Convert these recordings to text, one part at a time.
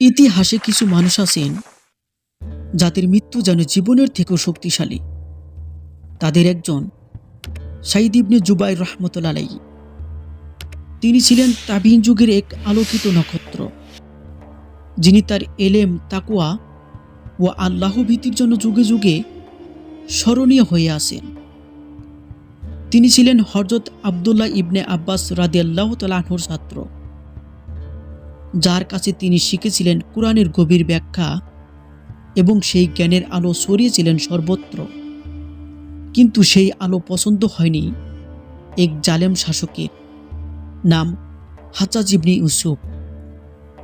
ইতিহাসে কিছু মানুষ আছেন, যাদের মৃত্যু যেন জীবনের থেকেও শক্তিশালী। তাদের একজন সাইদ ইবনে জুবাই রহমতুল্লা আলাই তিনি ছিলেন তাবিন যুগের এক আলোকিত নক্ষত্র, যিনি তার এলেম তাকুয়া ও আল্লাহ ভীতির জন্য যুগে যুগে স্মরণীয় হয়ে আসেন তিনি ছিলেন হরজত আবদুল্লাহ ইবনে আব্বাস রাদিয়াল্লাহ তালাহুর ছাত্র। যার কাছে তিনি শিখেছিলেন কোরআনের গভীর ব্যাখ্যা এবং সেই জ্ঞানের আলো ছড়িয়েছিলেন সর্বত্র। কিন্তু সেই আলো পছন্দ হয়নি এক জালেম শাসকের নাম হাচাজ ইবনি ইউসুফ,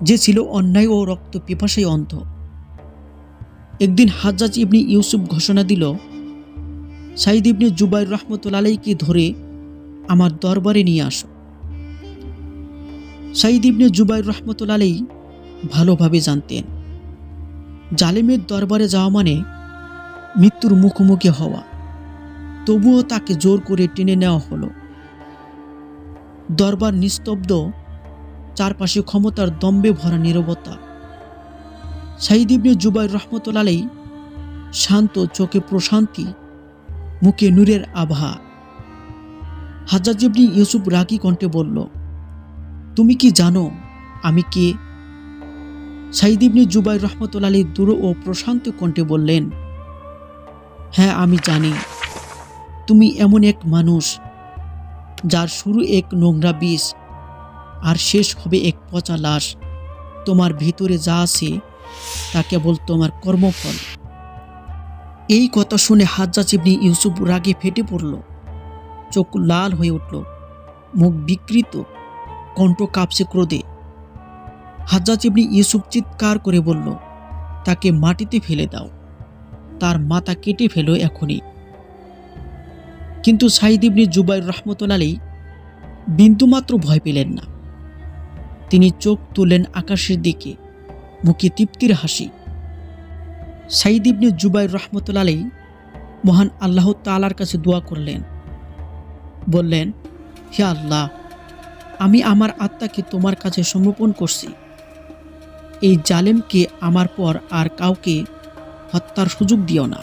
যে ছিল অন্যায় ও রক্ত পিপাসায় অন্ধ। একদিন হাজ্জাজ ইবনি ইউসুফ ঘোষণা দিল সাইদ ইবনে জুবাইর রহমতুল আলাইকে ধরে আমার দরবারে নিয়ে আসো। সাইদ ইবনে জুবাইর রহমতুল আলাই ভালোভাবে জানতেন। জালেমের দরবারে যাওয়া মানে মৃত্যুর মুখোমুখি হওয়া। তবুও তাকে জোর করে টেনে নেওয়া হলো। দরবার নিস্তব্ধ, চারপাশে ক্ষমতার দম্বে ভরা নীরবতা। সাইদ ইবনে জুবাইর রহমতুল আলাই শান্ত চোখে প্রশান্তি, মুখে নূরের আভা। হাজার ইবনি ইউসুফ রাগি কণ্ঠে বলল তুমি কি জানো আমি কে? সাইদ জুবাইর রহমতুল আলী দূর ও প্রশান্ত কণ্ঠে বললেন হ্যাঁ আমি জানি। তুমি এমন এক মানুষ যার শুরু এক নোংরা বিষ আর শেষ হবে এক পচা লাশ। তোমার ভিতরে যা আছে তা কেবল তোমার কর্মফল। এই কথা শুনে হাজ্জাজ ইবনি ইউসুফ রাগে ফেটে পড়ল। চোখ লাল হয়ে উঠল, মুখ বিকৃত। কণ্ঠ কাঁপছে ক্রোধে। হাজ্জাজ ইবনি ইউসুফ চিৎকার করে বলল, তাকে মাটিতে ফেলে দাও। তার মাথা কেটে ফেলো এখনই। কিন্তু সাইদ ইবনি জুবাইর রহমতুল আলী বিন্দুমাত্র ভয় পেলেন না। তিনি চোখ তুললেন আকাশের দিকে, মুখে তৃপ্তির হাসি। সাইদ ইবনে জুবাইর রহমতুল আলী মহান আল্লাহ তালার কাছে দোয়া করলেন। বললেন, হে আল্লাহ আমি আমার আত্মাকে তোমার কাছে সমর্পণ করছি। এই জালেমকে আমার পর আর কাউকে হত্যার সুযোগ দিও না।